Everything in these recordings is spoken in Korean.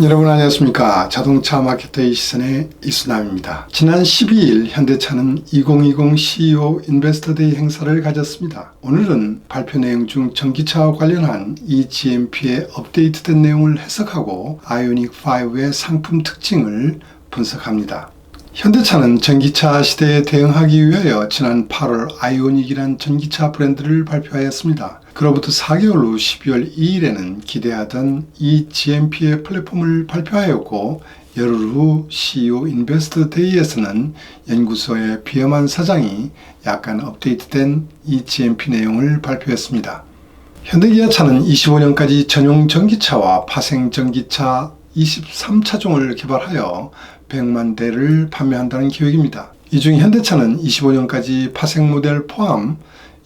여러분 안녕하십니까? 자동차 마케터의 시선의 이수남입니다. 지난 12일 현대차는 2020 CEO 인베스터 데이 행사를 가졌습니다. 오늘은 발표 내용 중 전기차와 관련한 이 GMP의 업데이트된 내용을 해석하고 아이오닉 5의 상품 특징을 분석합니다 현대차는 전기차 시대에 대응하기 위하여 지난 8월 아이오닉이란 전기차 브랜드를 발표하였습니다. 그로부터 4개월 후 12월 2일에는 기대하던 이 GMP의 플랫폼을 발표하였고 열흘 후 CEO 인베스트 데이에서는 연구소의 비엄한 사장이 약간 업데이트된 이 GMP 내용을 발표했습니다. 현대기아차는 25년까지 전용 전기차와 파생 전기차 23차종을 개발하여 100만 대를 판매한다는 계획입니다. 이 중 현대차는 25년까지 파생 모델 포함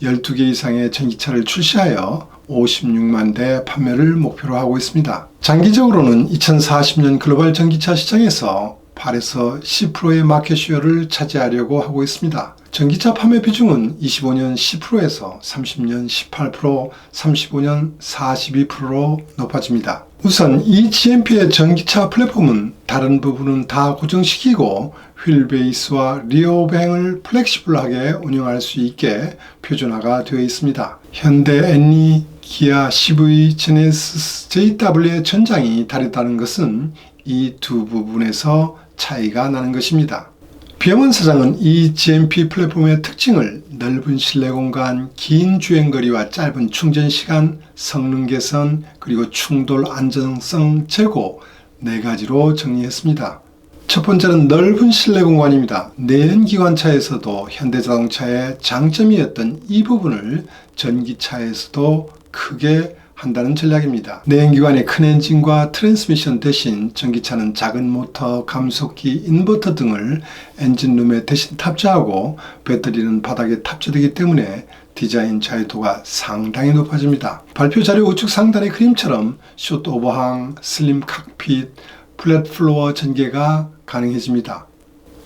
12개 이상의 전기차를 출시하여 56만 대 판매를 목표로 하고 있습니다. 장기적으로는 2040년 글로벌 전기차 시장에서 8에서 10%의 마켓슈어를 차지하려고 하고 있습니다. 전기차 판매 비중은 25년 10%에서 30년 18%, 35년 42%로 높아집니다. 우선 이 GMP의 전기차 플랫폼은 다른 부분은 다 고정시키고 휠 베이스와 리어 오뱅을 플렉시블하게 운영할 수 있게 표준화가 되어 있습니다. 현대 엔니, 기아, CV, 제네시스, JW의 전장이 다르다는 것은 이 두 부분에서 차이가 나는 것입니다. 비영원 사장은 이 GMP 플랫폼의 특징을 넓은 실내 공간, 긴 주행거리와 짧은 충전 시간, 성능 개선, 그리고 충돌 안정성 제고 네 가지로 정리했습니다. 첫 번째는 넓은 실내 공간입니다. 내연기관차에서도 현대자동차의 장점이었던 이 부분을 전기차에서도 크게 한다는 전략입니다. 내연기관의 큰 엔진과 트랜스미션 대신 전기차는 작은 모터, 감속기, 인버터 등을 엔진룸에 대신 탑재하고 배터리는 바닥에 탑재되기 때문에 디자인 자유도가 상당히 높아집니다. 발표 자료 우측 상단의 그림처럼 숏 오버항, 슬림 칵핏, 플랫 플로어 전개가 가능해집니다.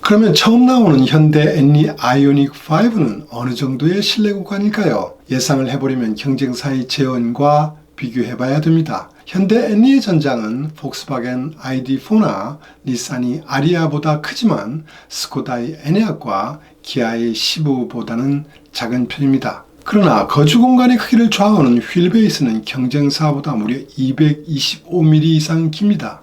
그러면 처음 나오는 현대 엔니 아이오닉 5는 어느 정도의 실내 공간일까요? 예상을 해보려면 경쟁사의 재원과 비교해 봐야 됩니다. 현대 엔니의 전장은 폭스바겐 ID4나 닛산이 아리아보다 크지만 스코다의 에네악과 기아의 시브보다는 작은 편입니다. 그러나 거주 공간의 크기를 좌우하는 휠베이스는 경쟁사보다 무려 225mm 이상 깁니다.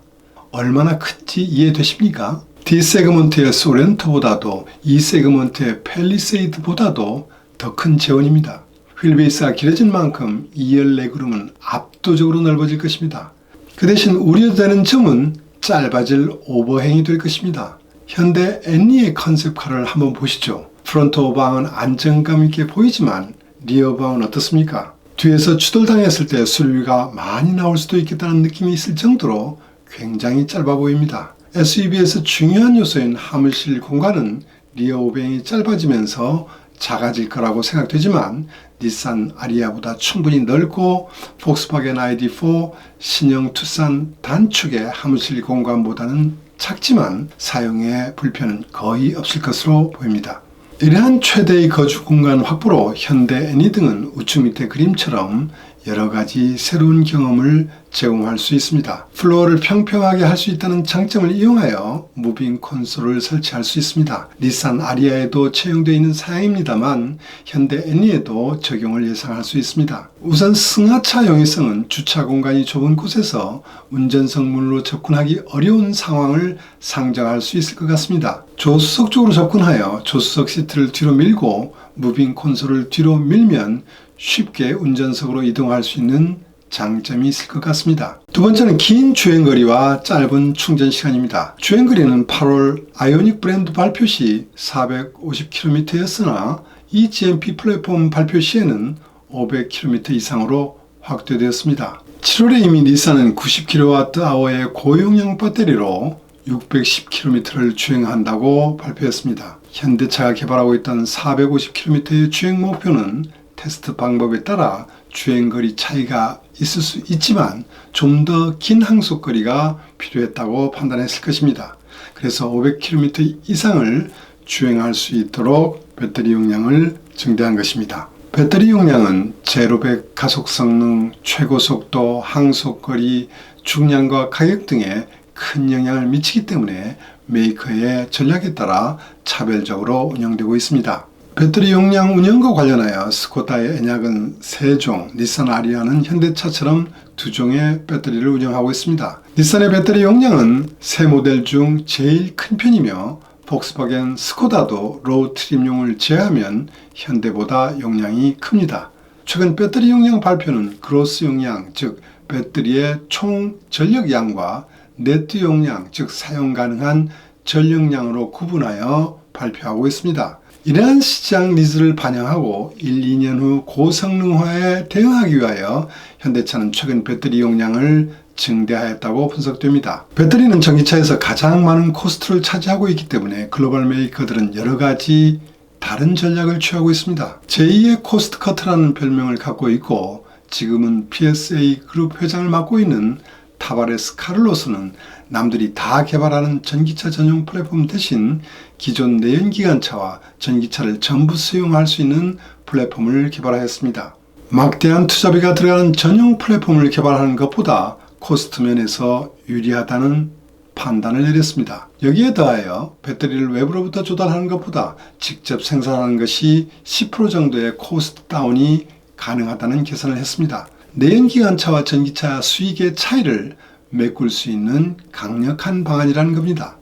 얼마나 큰지 이해되십니까? D 세그먼트의 소렌토보다도 E 세그먼트의 펠리세이드보다도 더 큰 재원입니다. 휠베이스가 길어진 만큼 2열 레그룸은 압도적으로 넓어질 것입니다. 그 대신 우려되는 점은 짧아질 오버행이 될 것입니다. 현대 엔니의 컨셉카를 한번 보시죠. 프론트 오방은 안정감 있게 보이지만 리어 방은 어떻습니까? 뒤에서 추돌당했을 때 수리가 많이 나올 수도 있겠다는 느낌이 있을 정도로 굉장히 짧아 보입니다. SUV에서 중요한 요소인 화물실 공간은 리어 오뱅이 짧아지면서 작아질 거라고 생각되지만 닛산 아리아보다 충분히 넓고 폭스바겐 ID4, 신형 투싼 단축의 화물실 공간보다는 작지만 사용에 불편은 거의 없을 것으로 보입니다. 이러한 최대의 거주 공간 확보로 현대 애니 등은 우측 밑에 그림처럼 여러 가지 새로운 경험을 제공할 수 있습니다. 플로어를 평평하게 할 수 있다는 장점을 이용하여 무빙 콘솔을 설치할 수 있습니다. 닛산 아리아에도 채용되어 있는 사양입니다만 현대 애니에도 적용을 예상할 수 있습니다. 우선 승하차 용이성은 주차 공간이 좁은 곳에서 운전석 문으로 접근하기 어려운 상황을 상정할 수 있을 것 같습니다. 조수석 쪽으로 접근하여 조수석 시트를 뒤로 밀고 무빙 콘솔을 뒤로 밀면 쉽게 운전석으로 이동할 수 있는 장점이 있을 것 같습니다. 두 번째는 긴 주행거리와 짧은 충전 시간입니다. 주행거리는 8월 아이오닉 브랜드 발표 시 450km였으나 이 GMP 플랫폼 발표 시에는 500km 이상으로 확대되었습니다. 7월에 이미 닛산은 90kWh의 고용량 배터리로 610km를 주행한다고 발표했습니다. 현대차가 개발하고 있던 450km의 주행 목표는 테스트 방법에 따라 주행거리 차이가 있을 수 있지만 좀 더 긴 항속거리가 필요했다고 판단했을 것입니다. 그래서 500km 이상을 주행할 수 있도록 배터리 용량을 증대한 것입니다. 배터리 용량은 제로백 가속 성능, 최고 속도, 항속거리, 중량과 가격 등에 큰 영향을 미치기 때문에 메이커의 전략에 따라 차별적으로 운영되고 있습니다. 배터리 용량 운영과 관련하여 스코다의 엔약은 3종, 닛산 아리아는 현대차처럼 두 종의 배터리를 운영하고 있습니다. 닛산의 배터리 용량은 세 모델 중 제일 큰 편이며 폭스바겐 스코다도 로우 트림용을 제외하면 현대보다 용량이 큽니다. 최근 배터리 용량 발표는 그로스 용량, 즉 배터리의 총 전력량과 네트 용량, 즉 사용 가능한 전력량으로 구분하여 발표하고 있습니다. 이러한 시장 니즈를 반영하고 1, 2년 후 고성능화에 대응하기 위하여 현대차는 최근 배터리 용량을 증대하였다고 분석됩니다. 배터리는 전기차에서 가장 많은 코스트를 차지하고 있기 때문에 글로벌 메이커들은 여러 가지 다른 전략을 취하고 있습니다. 제2의 코스트 커트라는 별명을 갖고 있고 지금은 PSA 그룹 회장을 맡고 있는 타바레스 카를로스는 남들이 다 개발하는 전기차 전용 플랫폼 대신 기존 내연기관차와 전기차를 전부 수용할 수 있는 플랫폼을 개발하였습니다. 막대한 투자비가 들어가는 전용 플랫폼을 개발하는 것보다 코스트 면에서 유리하다는 판단을 내렸습니다. 여기에 더하여 배터리를 외부로부터 조달하는 것보다 직접 생산하는 것이 10% 정도의 코스트 다운이 가능하다는 계산을 했습니다. 내연기관차와 전기차 수익의 차이를 메꿀 수 있는 강력한 방안이라는 겁니다.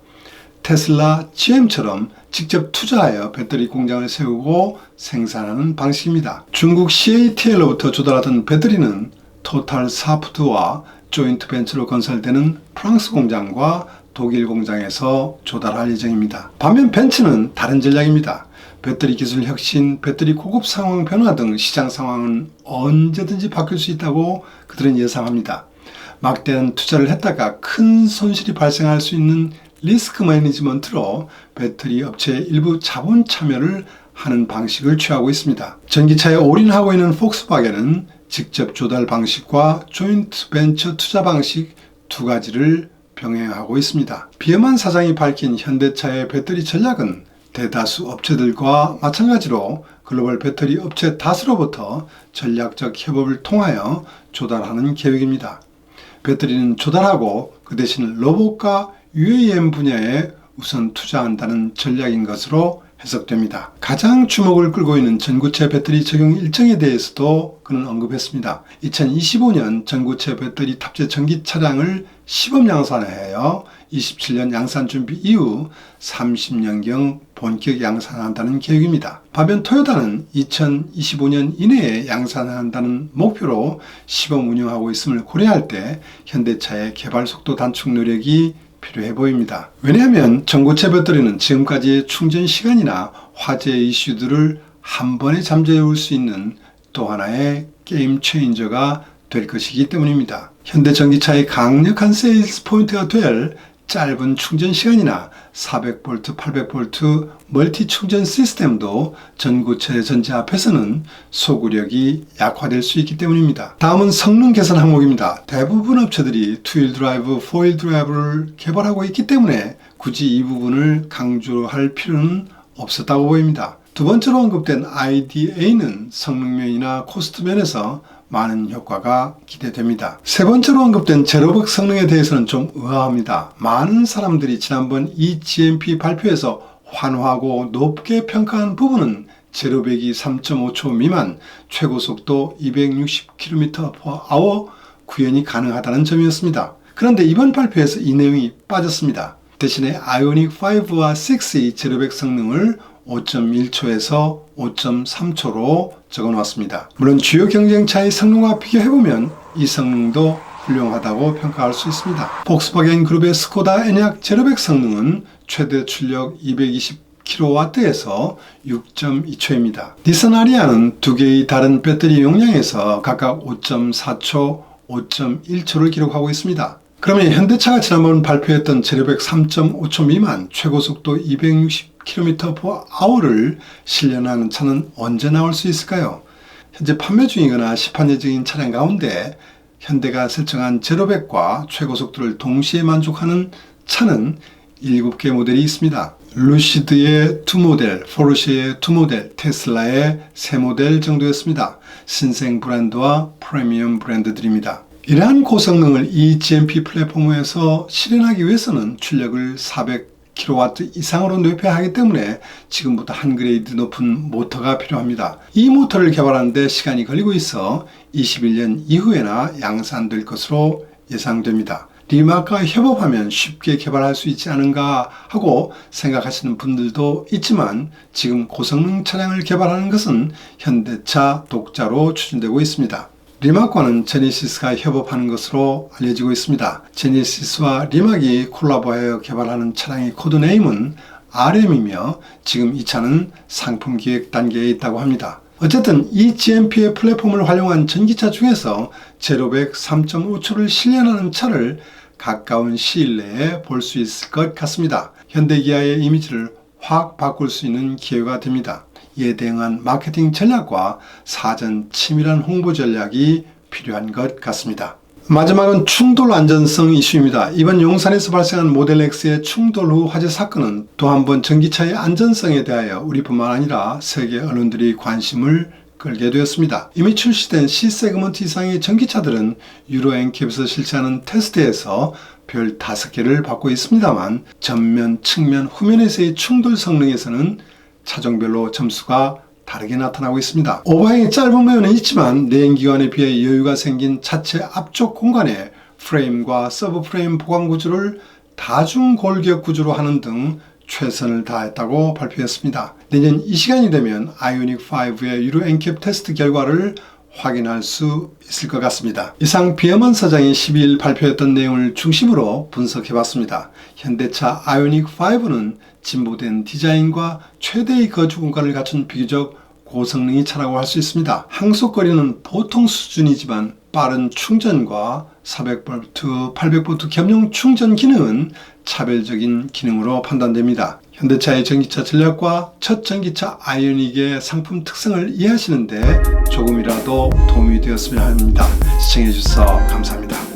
테슬라, GM처럼 직접 투자하여 배터리 공장을 세우고 생산하는 방식입니다. 중국 CATL로부터 조달하던 배터리는 토탈 사프트와 조인트 벤처로 건설되는 프랑스 공장과 독일 공장에서 조달할 예정입니다. 반면 벤츠는 다른 전략입니다. 배터리 기술 혁신, 배터리 고급 상황 변화 등 시장 상황은 언제든지 바뀔 수 있다고 그들은 예상합니다. 막대한 투자를 했다가 큰 손실이 발생할 수 있는 리스크 매니지먼트로 배터리 업체 일부 자본 참여를 하는 방식을 취하고 있습니다. 전기차에 올인하고 있는 폭스바겐은 직접 조달 방식과 조인트 벤처 투자 방식 두 가지를 병행하고 있습니다. 비엄한 사장이 밝힌 현대차의 배터리 전략은 대다수 업체들과 마찬가지로 글로벌 배터리 업체 다수로부터 전략적 협업을 통하여 조달하는 계획입니다. 배터리는 조달하고 그 대신 로봇과 UAM 분야에 우선 투자한다는 전략인 것으로 해석됩니다. 가장 주목을 끌고 있는 전구체 배터리 적용 일정에 대해서도 그는 언급했습니다. 2025년 전구체 배터리 탑재 전기 차량을 시범 양산하여 27년 양산 준비 이후 30년경 본격 양산한다는 계획입니다. 반면 토요타는 2025년 이내에 양산한다는 목표로 시범 운영하고 있음을 고려할 때 현대차의 개발 속도 단축 노력이 필요해 보입니다. 왜냐하면 전고체 배터리는 지금까지의 충전 시간이나 화재 이슈들을 한 번에 잠재울 수 있는 또 하나의 게임 체인저가 될 것이기 때문입니다. 현대 전기차의 강력한 세일스 포인트가 될 짧은 충전 시간이나 400V, 800V 멀티 충전 시스템도 전구체 전지 앞에서는 소구력이 약화될 수 있기 때문입니다. 다음은 성능 개선 항목입니다. 대부분 업체들이 투일 드라이브, 포일 드라이브를 개발하고 있기 때문에 굳이 이 부분을 강조할 필요는 없었다고 보입니다. 두 번째로 언급된 IDA는 성능면이나 코스트 면에서 많은 효과가 기대됩니다. 세 번째로 언급된 제로백 성능에 대해서는 좀 의아합니다. 많은 사람들이 지난번 eGMP 발표에서 환호하고 높게 평가한 부분은 제로백이 3.5초 미만, 최고 속도 260km/h 구현이 가능하다는 점이었습니다. 그런데 이번 발표에서 이 내용이 빠졌습니다. 대신에 아이오닉 5와 6의 제로백 성능을 5.1초에서 5.3초로 적어 놓았습니다. 물론 주요 경쟁차의 성능과 비교해보면 이 성능도 훌륭하다고 평가할 수 있습니다. 폭스바겐 그룹의 스코다 에니악 제로백 성능은 최대 출력 220kW에서 6.2초입니다. 니산 아리아는 두 개의 다른 배터리 용량에서 각각 5.4초, 5.1초를 기록하고 있습니다. 그러면 현대차가 지난번 발표했던 제로백 3.5초 미만 최고 속도 260km/h를 실현하는 차는 언제 나올 수 있을까요? 현재 판매 중이거나 시판 예정인 차량 가운데 현대가 설정한 제로백과 최고 속도를 동시에 만족하는 차는 7개 모델이 있습니다. 루시드의 두 모델, 포르쉐의 두 모델, 테슬라의 세 모델 정도였습니다. 신생 브랜드와 프리미엄 브랜드들입니다. 이러한 고성능을 이 GMP 플랫폼에서 실현하기 위해서는 출력을 400kW 이상으로 높여야 하기 때문에 지금부터 한 그레이드 높은 모터가 필요합니다. 이 모터를 개발하는데 시간이 걸리고 있어 21년 이후에나 양산될 것으로 예상됩니다. 리마크와 협업하면 쉽게 개발할 수 있지 않은가 하고 생각하시는 분들도 있지만 지금 고성능 차량을 개발하는 것은 현대차 독자로 추진되고 있습니다. 리마크와는 제네시스가 협업하는 것으로 알려지고 있습니다. 제네시스와 리막이 콜라보하여 개발하는 차량의 코드네임은 RM이며 지금 이 차는 상품 기획 단계에 있다고 합니다. 어쨌든 이 GMP의 플랫폼을 활용한 전기차 중에서 제로백 3.5초를 실현하는 차를 가까운 시일 내에 볼 수 있을 것 같습니다. 현대기아의 이미지를 확 바꿀 수 있는 기회가 됩니다. 이에 대응한 마케팅 전략과 사전 치밀한 홍보 전략이 필요한 것 같습니다. 마지막은 충돌 안전성 이슈입니다. 이번 용산에서 발생한 모델 X의 충돌 후 화재 사건은 또 한 번 전기차의 안전성에 대하여 우리뿐만 아니라 세계 언론들이 관심을 끌게 되었습니다. 이미 출시된 C 세그먼트 이상의 전기차들은 유로 엔캡에서 실시하는 테스트에서 별 5개를 받고 있습니다만 전면, 측면, 후면에서의 충돌 성능에서는 차종별로 점수가 다르게 나타나고 있습니다. 오버행이 짧은 면은 있지만 내연기관에 비해 여유가 생긴 차체 앞쪽 공간에 프레임과 서브 프레임 보강 구조를 다중 골격 구조로 하는 등 최선을 다했다고 발표했습니다. 내년 이 시간이 되면 아이오닉 5의 유로 엔캡 테스트 결과를 확인할 수 있을 것 같습니다. 이상 비어만 사장이 12일 발표했던 내용을 중심으로 분석해봤습니다. 현대차 아이오닉 5는 진보된 디자인과 최대의 거주 공간을 갖춘 비교적 고성능이 차라고 할 수 있습니다. 항속거리는 보통 수준이지만 빠른 충전과 400V, 800V 겸용 충전 기능은 차별적인 기능으로 판단됩니다. 현대차의 전기차 전략과 첫 전기차 아이오닉의 상품 특성을 이해하시는데 조금이라도 도움이 되었으면 합니다. 시청해주셔서 감사합니다.